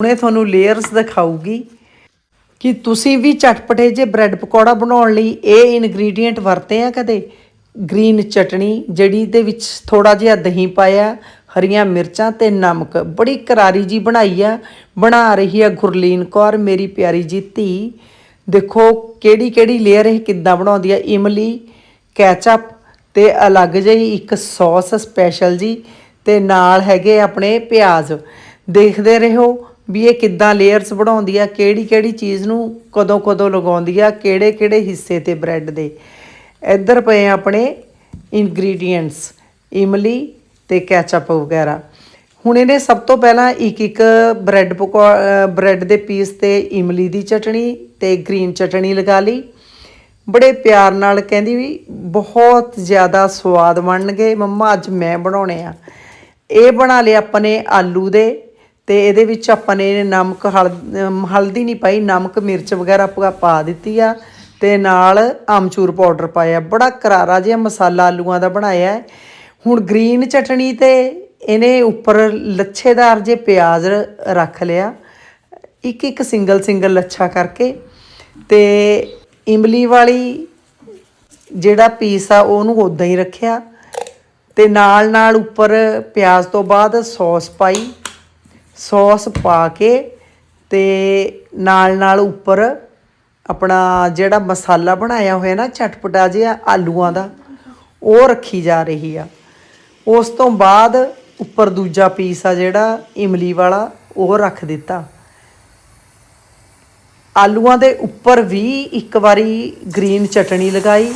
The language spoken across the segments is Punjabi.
ਹੁਣੇ ਤੁਹਾਨੂੰ ਲੇਅਰਸ ਦਿਖਾਊਗੀ ਕਿ ਤੁਸੀਂ ਵੀ ਚਟਪਟੇ ਜੇ ਬ੍ਰੈਡ ਪਕੌੜਾ ਬਣਾਉਣ ਲਈ ਇਹ ਇਨਗਰੀਡੀਐਂਟ ਵਰਤੇ ਆ ਕਦੇ? ਗ੍ਰੀਨ ਚਟਣੀ, ਜਿਹੜੀ ਦੇ ਵਿੱਚ ਥੋੜਾ ਜਿਹਾ ਦਹੀਂ ਪਾਇਆ, ਹਰੀਆਂ ਮਿਰਚਾਂ ਤੇ ਨਮਕ, ਬੜੀ ਕਰਾਰੀ ਜੀ ਬਣਾਈ ਆ। ਬਣਾ ਰਹੀ ਆ ਗੁਰਲੀਨ ਕੌਰ, ਮੇਰੀ ਪਿਆਰੀ ਜੀ ਧੀ। ਦੇਖੋ ਕਿਹੜੀ ਕਿਹੜੀ ਲੇਅਰ ਇਹ ਕਿੱਦਾਂ ਬਣਾਉਂਦੀ ਆ? ਇਮਲੀ ਕੈਚਅਪ ਤੇ ਅਲੱਗ ਜਿਹੀ ਇੱਕ ਸੌਸ ਸਪੈਸ਼ਲ ਜੀ ਤੇ ਨਾਲ ਹੈਗੇ ਆਪਣੇ ਪਿਆਜ਼। ਦੇਖਦੇ ਰਹੋ ਵੀ ਇਹ ਕਿੱਦਾਂ ਲੇਅਰਸ ਬਣਾਉਂਦੀ ਆ, ਕਿਹੜੀ ਕਿਹੜੀ ਚੀਜ਼ ਨੂੰ ਕਦੋਂ ਕਦੋਂ ਲਗਾਉਂਦੀ ਆ, ਕਿਹੜੇ ਕਿਹੜੇ ਹਿੱਸੇ ਤੇ ਬ੍ਰੈਡ ਦੇ। ਇੱਧਰ ਪਏ ਆਪਣੇ ਇਨਗਰੀਡੀਐਂਟਸ ਇਮਲੀ ਤੇ ਕੈਚਅਪ ਵਗੈਰਾ। ਹੁਣ ਇਹਨੇ ਸਭ ਤੋਂ ਪਹਿਲਾਂ ਇੱਕ ਇੱਕ ਬ੍ਰੈਡ ਪਕੌ ਬ੍ਰੈਡ ਦੇ ਪੀਸ ਤੇ ਇਮਲੀ ਦੀ ਚਟਣੀ ਤੇ ਗ੍ਰੀਨ ਚਟਣੀ ਲਗਾ ਲਈ। ਬੜੇ ਪਿਆਰ ਨਾਲ ਕਹਿੰਦੀ ਵੀ ਬਹੁਤ ਜ਼ਿਆਦਾ ਸਵਾਦ ਬਣਨਗੇ। ਮੰਮਾ, ਅੱਜ ਮੈਂ ਬਣਾਉਣੇ ਆ। ਇਹ ਬਣਾ ਲਿਆ ਆਪਾਂ ਨੇ ਆਲੂ ਦੇ ਤੇ ਇਹਦੇ ਵਿੱਚ ਆਪਾਂ ਨੇ ਨਮਕ ਹਲਦ ਹਲਦੀ ਨਹੀਂ ਪਾਈ, ਨਮਕ, ਮਿਰਚ ਵਗੈਰਾ ਪਾ- ਪਾ ਦਿੱਤੀ ਆ ਤੇ ਨਾਲ ਆਮਚੂਰ ਪਾਊਡਰ ਪਾਇਆ। ਬੜਾ ਕਰਾਰਾ ਜਿਹਾ ਮਸਾਲਾ ਆਲੂਆਂ ਦਾ ਬਣਾਇਆ ਹੁਣ ਗ੍ਰੀਨ ਚਟਣੀ ਤੇ ਇਹਨੇ ਉੱਪਰ ਲੱਛੇਦਾਰ ਜੇ ਪਿਆਜ਼ ਰੱਖ ਲਿਆ। ਇੱਕ ਇੱਕ ਸਿੰਗਲ ਸਿੰਗਲ ਲੱਛਾ ਕਰਕੇ ਤੇ ਇਮਲੀ ਵਾਲੀ ਜਿਹੜਾ ਪੀਸ ਆ ਉਹਨੂੰ ਉਦਾਂ ਹੀ ਰੱਖਿਆ ਤੇ ਨਾਲ ਨਾਲ ਉੱਪਰ ਪਿਆਜ਼ ਤੋਂ ਬਾਅਦ ਸੌਸ ਪਾਈ। ਸੌਸ ਪਾ ਕੇ ਤੇ ਨਾਲ ਨਾਲ ਉੱਪਰ ਆਪਣਾ ਜਿਹੜਾ ਮਸਾਲਾ ਬਣਾਇਆ ਹੋਇਆ ਨਾ ਚਟਪਟਾ ਜਿਹਾ ਆਲੂਆਂ ਦਾ, ਉਹ ਰੱਖੀ ਜਾ ਰਹੀ ਆ। ਉਸ ਤੋਂ ਬਾਅਦ ਉੱਪਰ ਦੂਜਾ ਪੀਸ ਆ ਜਿਹੜਾ ਇਮਲੀ ਵਾਲਾ, ਉਹ ਰੱਖ ਦਿੱਤਾ। ਆਲੂਆਂ ਦੇ ਉੱਪਰ ਵੀ ਇੱਕ ਵਾਰੀ ਗ੍ਰੀਨ ਚਟਣੀ ਲਗਾਈ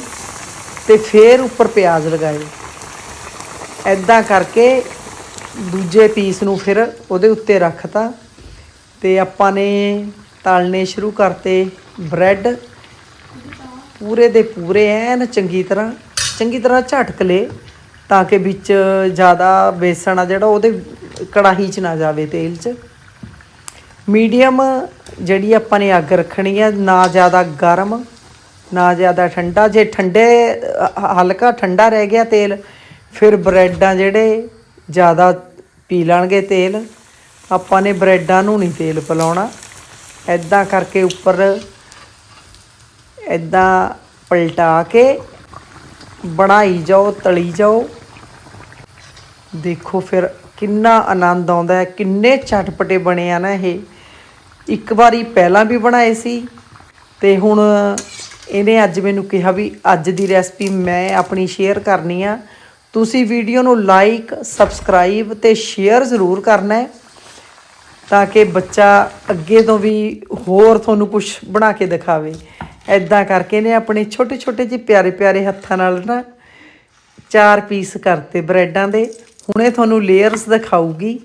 ਤੇ ਫਿਰ ਉੱਪਰ ਪਿਆਜ਼ ਲਗਾਏ। ਐਦਾਂ ਕਰਕੇ ਦੂਜੇ ਪੀਸ ਨੂੰ ਫਿਰ ਉਹਦੇ ਉੱਤੇ ਰੱਖਤਾ ਤੇ ਆਪਾਂ ਨੇ ਤਲਨੇ ਸ਼ੁਰੂ ਕਰਤੇ ਬ੍ਰੈਡ। ਪੂਰੇ ਦੇ ਪੂਰੇ ਐਨ ਚੰਗੀ ਤਰ੍ਹਾਂ ਚੰਗੀ ਤਰ੍ਹਾਂ ਝਟਕ ਲੇ ਤਾਂ ਕਿ ਵਿੱਚ ਜ਼ਿਆਦਾ ਬੇਸਣ ਆ ਜਿਹੜਾ ਉਹਦੇ ਕੜਾਹੀ 'ਚ ਨਾ ਜਾਵੇ ਤੇਲ 'ਚ। ਮੀਡੀਅਮ ਜਿਹੜੀ ਆਪਾਂ ਨੇ ਅੱਗ ਰੱਖਣੀ ਹੈ ਨਾ ਜ਼ਿਆਦਾ ਗਰਮ, ਨਾ ਜ਼ਿਆਦਾ ਠੰਡਾ। ਜੇ ਠੰਡੇ ਹਲਕਾ ਠੰਡਾ ਰਹਿ ਗਿਆ ਤੇਲ, ਫਿਰ ਬ੍ਰੈਡਾਂ ਜਿਹੜੇ ਜ਼ਿਆਦਾ ਪੀ ਲੈਣਗੇ ਤੇਲ। ਆਪਾਂ ਨੇ ਬ੍ਰੈਡਾਂ ਨੂੰ ਨਹੀਂ ਤੇਲ ਪਿਲਾਉਣਾ। ਐਦਾਂ ਕਰਕੇ ਉੱਪਰ ਐਦਾਂ ਪਲਟਾ ਕੇ ਬਣਾਈ ਜਾਓ, ਤਲੀ ਜਾਓ। ਦੇਖੋ ਫਿਰ ਕਿੰਨਾ ਆਨੰਦ ਆਉਂਦਾ ਹੈ, ਕਿੰਨੇ ਚਟਪਟੇ ਬਣੇ ਆ ਨਾ ਇਹ। ਇੱਕ ਵਾਰੀ ਪਹਿਲਾਂ ਵੀ ਬਣਾਏ ਸੀ ਤੇ ਹੁਣ ਇਹਨੇ ਅੱਜ ਮੈਨੂੰ ਕਿਹਾ ਵੀ ਅੱਜ ਦੀ ਰੈਸਪੀ ਮੈਂ ਆਪਣੀ ਸ਼ੇਅਰ ਕਰਨੀ ਆ। ਤੁਸੀਂ ਵੀਡੀਓ ਨੂੰ ਲਾਈਕ, ਸਬਸਕ੍ਰਾਈਬ ਤੇ ਸ਼ੇਅਰ ਜ਼ਰੂਰ ਕਰਨਾ ਹੈ ਤਾਂ ਕਿ ਬੱਚਾ ਅੱਗੇ ਤੋਂ ਵੀ ਹੋਰ ਤੁਹਾਨੂੰ ਕੁਝ ਬਣਾ ਕੇ ਦਿਖਾਵੇ। ਐਦਾਂ ਕਰਕੇ ਨੇ ਆਪਣੇ ਛੋਟੇ ਛੋਟੇ ਜਿਹੇ ਪਿਆਰੇ ਪਿਆਰੇ ਹੱਥਾਂ ਨਾਲ ਨਾ ਚਾਰ ਪੀਸ ਕਰਤੇ ਬ੍ਰੈਡਾਂ ਦੇ। ਹੁਣੇ ਤੁਹਾਨੂੰ ਲੇਅਰਸ ਦਿਖਾਊਗੀ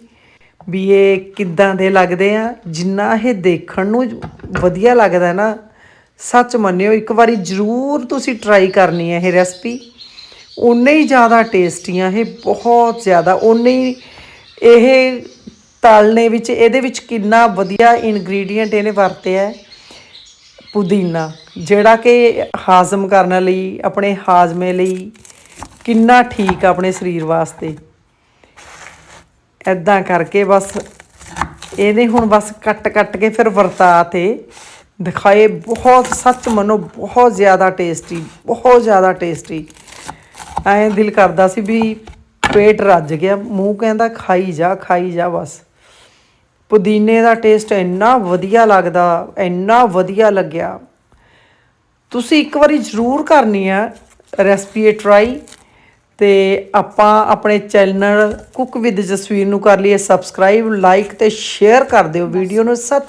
ਵੀ ਇਹ ਕਿੱਦਾਂ ਦੇ ਲੱਗਦੇ ਆ। ਜਿੰਨਾ ਇਹ ਦੇਖਣ ਨੂੰ ਵਧੀਆ ਲੱਗਦਾ ਨਾ, ਸੱਚ ਮੰਨਿਓ, ਇੱਕ ਵਾਰੀ ਜ਼ਰੂਰ ਤੁਸੀਂ ਟਰਾਈ ਕਰਨੀ ਹੈ ਇਹ ਰੈਸਪੀ ਉਨੇ ਹੀ ਜ਼ਿਆਦਾ ਟੇਸਟੀਆਂ, ਇਹ ਬਹੁਤ ਜ਼ਿਆਦਾ, ਉਨੇ ਹੀ ਇਹ ਤਲਨੇ ਵਿੱਚ, ਇਹਦੇ ਵਿੱਚ ਕਿੰਨਾ ਵਧੀਆ ਇਨਗਰੀਡੀਅੰਟ ਇਹਨੇ ਵਰਤਿਆ ਹੈ। ਪੁਦੀਨਾ, ਜਿਹੜਾ ਕਿ ਹਾਜ਼ਮ ਕਰਨ ਲਈ, ਆਪਣੇ ਹਾਜ਼ਮੇ ਲਈ ਕਿੰਨਾ ਠੀਕ ਆ ਆਪਣੇ ਸਰੀਰ ਵਾਸਤੇ। ਐਦਾਂ ਕਰਕੇ ਬਸ ਇਹਨੇ ਹੁਣ ਬਸ ਕੱਟ ਕੱਟ ਕੇ ਫਿਰ ਵਰਤਾ ਤੇ ਦਿਖਾਏ, ਬਹੁਤ ਸੱਚ ਮੰਨੋ, ਬਹੁਤ ਜ਼ਿਆਦਾ ਟੇਸਟੀ ਬਹੁਤ ਜ਼ਿਆਦਾ ਟੇਸਟੀ ਐਂ ਦਿਲ ਕਰਦਾ ਸੀ ਵੀ ਪੇਟ ਰੱਜ ਗਿਆ। ਮੂੰਹ ਕਹਿੰਦਾ ਖਾਈ ਜਾ ਖਾਈ ਜਾ ਬਸ। ਪੁਦੀਨੇ ਦਾ ਟੇਸਟ ਇੰਨਾ ਵਧੀਆ ਲੱਗਦਾ ਇੰਨਾ ਵਧੀਆ ਲੱਗਿਆ। ਤੁਸੀਂ ਇੱਕ ਵਾਰੀ ਜ਼ਰੂਰ ਕਰਨੀ ਆ ਰੈਸਪੀ ਇਹ ਟਰਾਈ ਤੇ ਆਪਾਂ ਆਪਣੇ ਚੈਨਲ ਕੁੱਕ ਵਿਦ ਜਸਵੀਰ ਨੂੰ ਕਰ ਲਈਏ ਸਬਸਕ੍ਰਾਈਬ ਲਾਈਕ ਤੇ ਸ਼ੇਅਰ ਕਰ ਦਿਓ। ਵੀਡੀਓ ਨੂੰ ਸਤ